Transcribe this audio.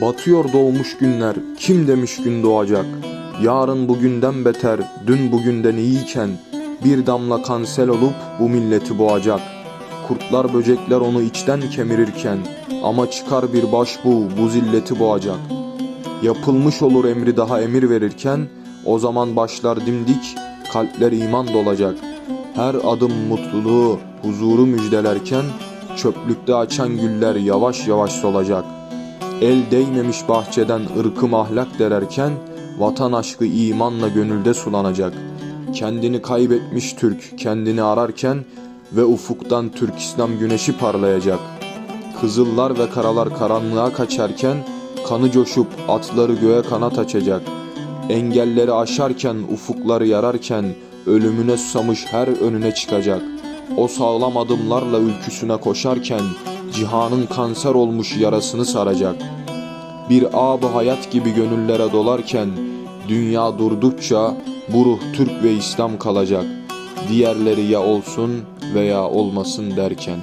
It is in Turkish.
Batıyor doğmuş günler, kim demiş gün doğacak? Yarın bugünden beter, dün bugünden iyiyken bir damla kansel olup bu milleti boğacak. Kurtlar böcekler onu içten kemirirken ama çıkar bir baş bu, bu zilleti boğacak. Yapılmış olur emri daha emir verirken o zaman başlar dimdik, kalpler iman dolacak. Her adım mutluluğu, huzuru müjdelerken çöplükte açan güller yavaş yavaş solacak. El değmemiş bahçeden ırkım ahlak dererken vatan aşkı imanla gönülde sulanacak. Kendini kaybetmiş Türk kendini ararken ve ufuktan Türk İslam güneşi parlayacak. Kızıllar ve karalar karanlığa kaçarken kanı coşup atları göğe kanat açacak. Engelleri aşarken ufukları yararken ölümüne susamış her önüne çıkacak. O sağlam adımlarla ülküsüne koşarken cihanın kanser olmuş yarasını saracak. Bir ab hayat gibi gönüllere dolarken dünya durdukça bu ruh Türk ve İslam kalacak. Diğerleri ya olsun veya olmasın derken.